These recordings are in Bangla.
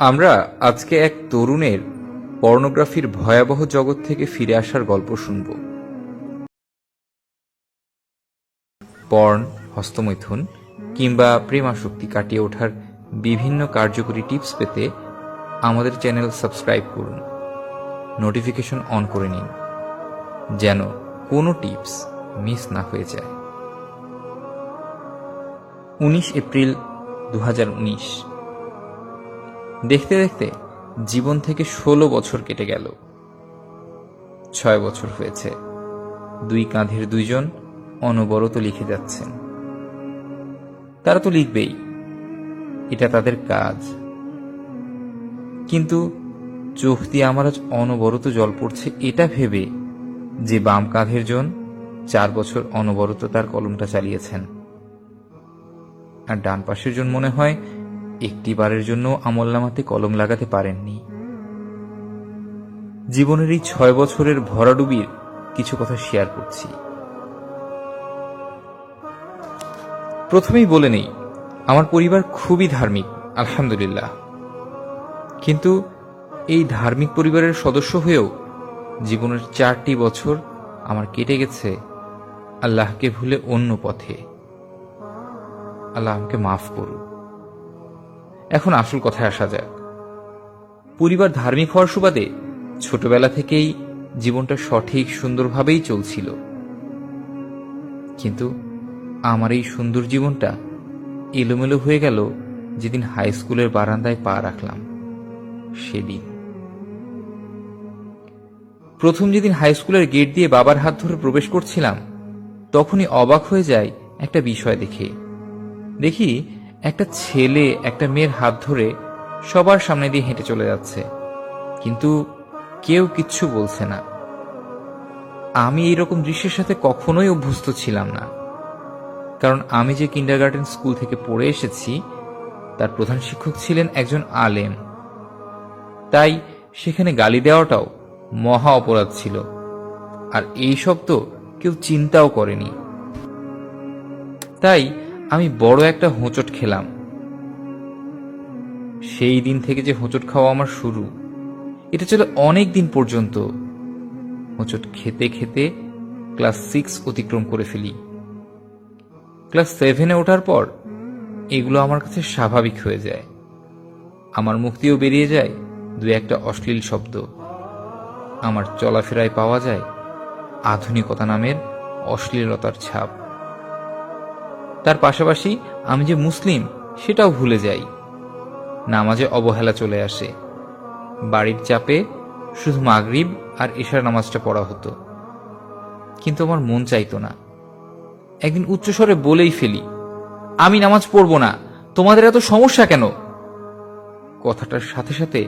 আমরা আজকে এক তরুণের পর্নোগ্রাফির ভয়াবহ জগৎ থেকে ফিরে আসার গল্প শুনব। পর্ন, হস্তমৈথুন কিংবা প্রেমাসক্তি কাটিয়ে ওঠার বিভিন্ন কার্যকরী টিপস পেতে আমাদের চ্যানেল সাবস্ক্রাইব করুন। নোটিফিকেশন অন করে নিন, যেন কোনো টিপস মিস না হয়ে যায়। উনিশ এপ্রিল দু হাজার উনিশ দেখতে দেখতে জীবন থেকে ষোলো বছর কেটে গেল। ছয় বছর হয়েছে। দুই কাঁধের দুইজন অনবরত লিখে যাচ্ছেন। তারা তো লিখবেই। এটা তাদের কাজ। কিন্তু চোখ দিয়ে আমার আজ অনবরত জল পড়ছে এটা ভেবে যে বাম কাঁধের জন চার বছর অনবরত তার কলমটা চালিয়েছেন। আর ডান পাশের জন মনে হয় একটি বারের জন্য আমলনামাতে কলম লাগাতে পারেননি। জীবনের এই ছয় বছরের ভরাডুবির কিছু কথা শেয়ার করছি। প্রথমেই বলে নেই, আমার পরিবার খুবই ধার্মিক, আলহামদুলিল্লাহ। কিন্তু এই ধার্মিক পরিবারের সদস্য হয়েও জীবনের চারটি বছর আমার কেটে গেছে আল্লাহকে ভুলে অন্য পথে। আল্লাহ আমাকে মাফ করুন এখন আসল কথায় আসা যাক। পরিবার ধার্মিক হওয়ার সুবাদে ছোটবেলা থেকেই জীবনটা সঠিক সুন্দরভাবেই চলছিল। কিন্তু আমার এই সুন্দর জীবনটা এলোমেলো হয়ে গেল যেদিন হাই স্কুলের বারান্দায় পা রাখলাম, সেদিন। প্রথম যেদিন হাই স্কুলের গেট দিয়ে বাবার হাত ধরে প্রবেশ করছিলাম, তখনই অবাক হয়ে যায় একটা বিষয় দেখে। দেখি একটা ছেলে, একটা মেয়ের হাত ধরে সবার সামনে দিয়ে হেঁটে চলে যাচ্ছে। কিন্তু কেউ কিচ্ছু বলছে না। আমি এইরকম দৃশ্যের সাথে কখনোই অভ্যস্ত ছিলাম না। কারণ আমি যে কিন্ডারগার্টেন স্কুল থেকে পড়ে এসেছি, তার প্রধান শিক্ষক ছিলেন একজন আলেম। তাই সেখানে গালি দেওয়াটাও মহা অপরাধ ছিল। আর এইসব তো কেউ চিন্তাও করেনি। তাই আমি বড় একটা হোঁচট খেলাম। সেই দিন থেকে যে হোঁচট খাওয়া আমার শুরু, এটা চলে অনেক দিন পর্যন্ত। হোঁচট খেতে খেতে ক্লাস সিক্স অতিক্রম করে ফেলি। ক্লাস সেভেনে ওঠার পর এগুলো আমার কাছে স্বাভাবিক হয়ে যায়। আমার মুক্তিও বেরিয়ে যায় দু একটা অশ্লীল শব্দ। আমার চলাফেরায় পাওয়া যায় আধুনিকতা নামের অশ্লীলতার ছাপ। তার পাশাপাশি আমি যে মুসলিম, সেটাও ভুলে যাই। নামাজে অবহেলা চলে আসে। বাড়ির চাপে শুধু মাগরিব আর এশার নামাজটা পড়া হতো। কিন্তু আমার মন চাইতো না। একদিন উচ্চস্বরে বলেই ফেলি, আমি নামাজ পড়ব না, তোমাদের এত সমস্যা কেন? কথাটার সাথে সাথে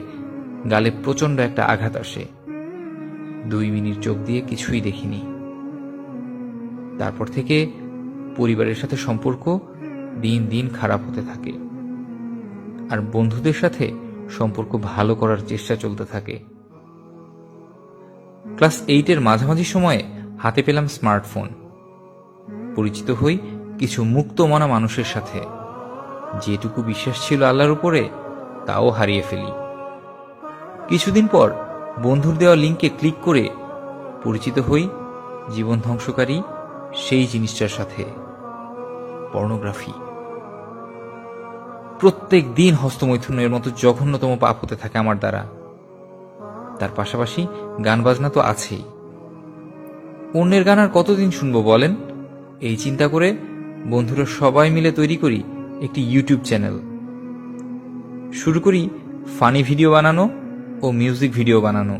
গালে প্রচণ্ড একটা আঘাত আসে। দুই মিনিট চোখ দিয়ে কিছুই দেখিনি। তারপর থেকে পরিবারের সাথে সম্পর্ক দিন দিন খারাপ হতে থাকে। আর বন্ধুদের সাথে সম্পর্ক ভালো করার চেষ্টা চলতে থাকে। ক্লাস এইটের মাঝামাঝি সময়ে হাতে পেলাম স্মার্টফোন। পরিচিত হই কিছু মুক্ত মনা মানুষের সাথে। যেটুকু বিশ্বাস ছিল আল্লাহর উপরে, তাও হারিয়ে ফেলি। কিছুদিন পর বন্ধুর দেওয়া লিঙ্কে ক্লিক করে পরিচিত হই জীবন ধ্বংসকারী সেই জিনিসটার সাথে। পর্নোগ্রাফি প্রত্যেক দিন হস্তমৈথুনের মতো জঘন্যতম পাপ হতে থাকে আমার দ্বারা। তার পাশাপাশি গান বাজনা তো আছেই। অন্যের গান আর কতদিন শুনব বলেন? এই চিন্তা করে বন্ধুরা সবাই মিলে তৈরি করি একটি ইউটিউব চ্যানেল। শুরু করি ফানি ভিডিও বানানো ও মিউজিক ভিডিও বানানো।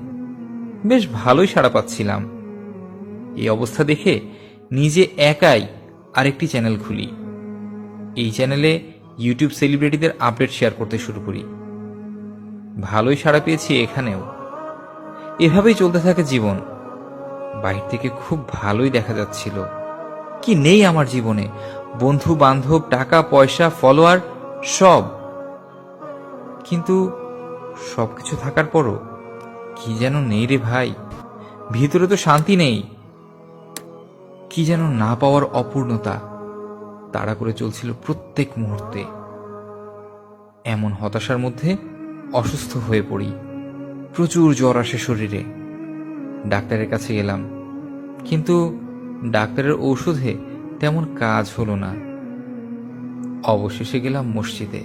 বেশ ভালোই সাড়া পাচ্ছিলাম। এই অবস্থা দেখে নিজে একাই আরেকটি চ্যানেল খুলি। এই চ্যানেলে ইউটিউব সেলিব্রিটিদের আপডেট শেয়ার করতে শুরু করি। ভালোই সাড়া পেয়েছি এখানেও। এভাবেই চলতে থাকে জীবন। বাইরে থেকে খুব ভালোই দেখা যাচ্ছিল। কি নেই আমার জীবনে? বন্ধু, বান্ধব, টাকা, পয়সা ফলোয়ার সব। কিন্তু সবকিছু থাকার পরও কি যেন নেই রে ভাই? ভিতরে তো শান্তি নেই। কি যেন না পাওয়ার অপূর্ণতা তাড়া করে চলছিল প্রত্যেক মুহূর্তে। এমন হতাশার মধ্যে অসুস্থ হয়ে পড়ি। প্রচুর জ্বর আসে শরীরে। ডাক্তারের কাছে গেলাম কিন্তু ডাক্তারের ঔষধে তেমন কাজ হলো না। অবশেষে গেলাম মসজিদে।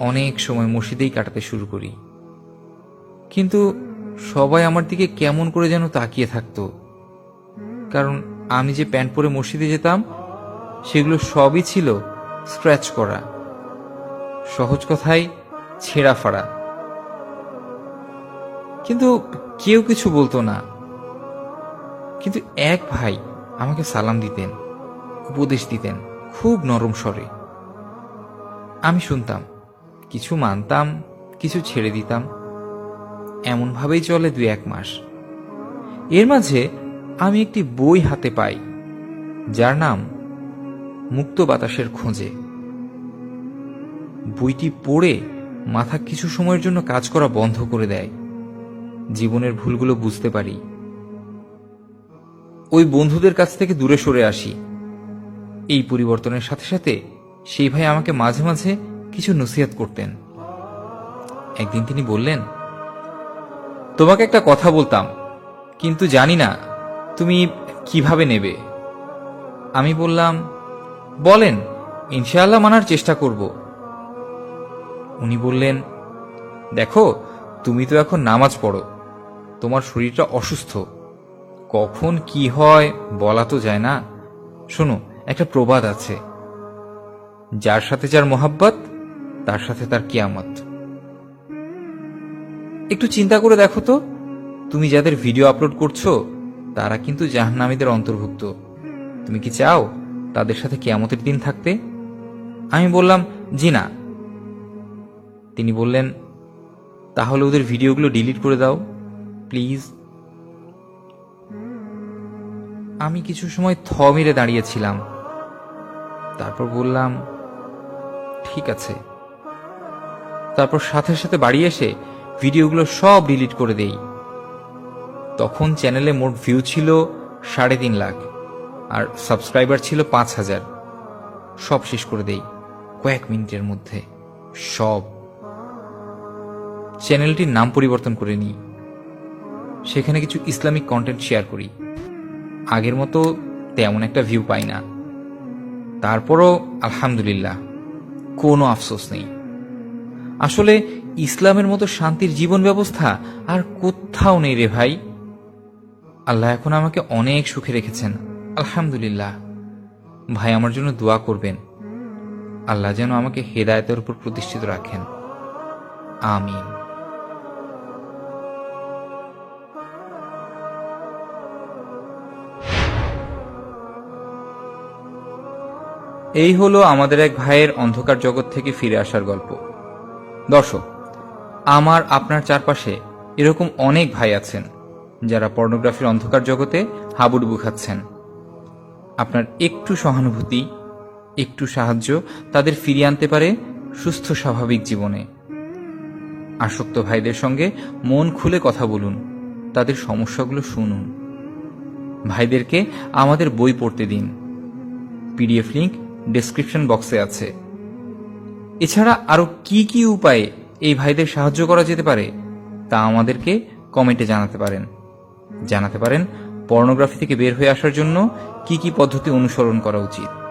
অনেক সময় মসজিদেই কাটাতে শুরু করি। কিন্তু সবাই আমার দিকে কেমন করে যেন তাকিয়ে থাকতো। কারণ আমি যে প্যান্ট পরে মসজিদে যেতাম, সেগুলো সবই ছিল স্ক্র্যাচ করা। সহজ কথায় ছেঁড়া ফাড়া। কিন্তু কেউ কিছু বলতো না। কিন্তু এক ভাই আমাকে সালাম দিতেন, উপদেশ দিতেন, খুব নরম স্বরে। আমি শুনতাম, কিছু মানতাম, কিছু ছেড়ে দিতাম। এমনভাবেই চলে দুই এক মাস। এর মাঝে আমি একটি বই হাতে পাই, যার নাম মুক্ত বাতাসের খোঁজে। বইটি পড়ে মাথা কিছু সময়ের জন্য কাজ করা বন্ধ করে দেয়। জীবনের ভুলগুলো বুঝতে পারি। ওই বন্ধুদের কাছ থেকে দূরে সরে আসি। এই পরিবর্তনের সাথে সাথে সেই ভাই আমাকে মাঝে মাঝে কিছু নসিহত করতেন। একদিন তিনি বললেন, তোমাকে একটা কথা বলতাম, কিন্তু জানি না তুমি কীভাবে নেবে? আমি বললাম, বলেন, ইনশাআল্লাহ মানার চেষ্টা করব। উনি বললেন, দেখো, তুমি তো এখন নামাজ পড়ো, তোমার শরীরটা অসুস্থ, কখন কি হয় বলা তো যায় না। শোনো, একটা প্রবাদ আছে, যার সাথে যার মোহাব্বত, তার সাথে তার কিয়ামত। একটু চিন্তা করে দেখো তো, তুমি যাদের ভিডিও আপলোড করছ তারা কিন্তু জাহান্নামীদের অন্তর্ভুক্ত। তুমি কি চাও তাদের সাথে কিয়ামতের দিন থাকতে? আমি বললাম, জি না। তিনি বললেন, তাহলে ওদের ভিডিওগুলো ডিলিট করে দাও, প্লিজ। আমি কিছু সময় থ মেরে দাঁড়িয়েছিলাম। তারপর বললাম, ঠিক আছে। তারপর সাথে সাথে বাড়ি এসে ভিডিওগুলো সব ডিলিট করে দেই। তখন চ্যানেলে মোট ভিউ ছিল সাড়ে তিন লাখ, আর সাবস্ক্রাইবার ছিল পাঁচ হাজার। সব শেষ করে দেই কয়েক মিনিটের মধ্যে, সব। চ্যানেলটির নাম পরিবর্তন করে নিই। সেখানে কিছু ইসলামিক কন্টেন্ট শেয়ার করি। আগের মতো তেমন একটা ভিউ পাই না। তারপরও আলহামদুলিল্লাহ, কোনো আফসোস নেই। আসলে ইসলামের মতো শান্তির জীবন ব্যবস্থা আর কোথাও নেই রে ভাই। আল্লাহ এখন আমাকে অনেক সুখে রেখেছেন। আলহামদুলিল্লাহ। ভাই আমার জন্য দোয়া করবেন। আল্লাহ যেন আমাকে হেদায়তের উপর প্রতিষ্ঠিত রাখেন। আমিন। এই হলো আমাদের এক ভাইয়ের অন্ধকার জগৎ থেকে ফিরে আসার গল্প। দর্শক, আমার আপনার চারপাশে এরকম অনেক ভাই আছেন। যারা পর্নোগ্রাফির অন্ধকার জগতে হাবুডুবু খাচ্ছেন। আপনার একটু সহানুভূতি, একটু সাহায্য তাদের ফিরিয়ে আনতে পারে সুস্থ স্বাভাবিক জীবনে। আসক্ত ভাইদের সঙ্গে মন খুলে কথা বলুন, তাদের সমস্যাগুলো শুনুন। ভাইদেরকে আমাদের বই পড়তে দিন। পিডিএফ লিঙ্ক ডেসক্রিপশন বক্সে আছে। এছাড়া আরও কি কি উপায়ে এই ভাইদের সাহায্য করা যেতে পারে তা আমাদেরকে কমেন্টে জানাতে পারেন। জানাতে পারেন পর্নোগ্রাফি থেকে বের হয়ে আসার জন্য কি কি পদ্ধতি অনুসরণ করা উচিত।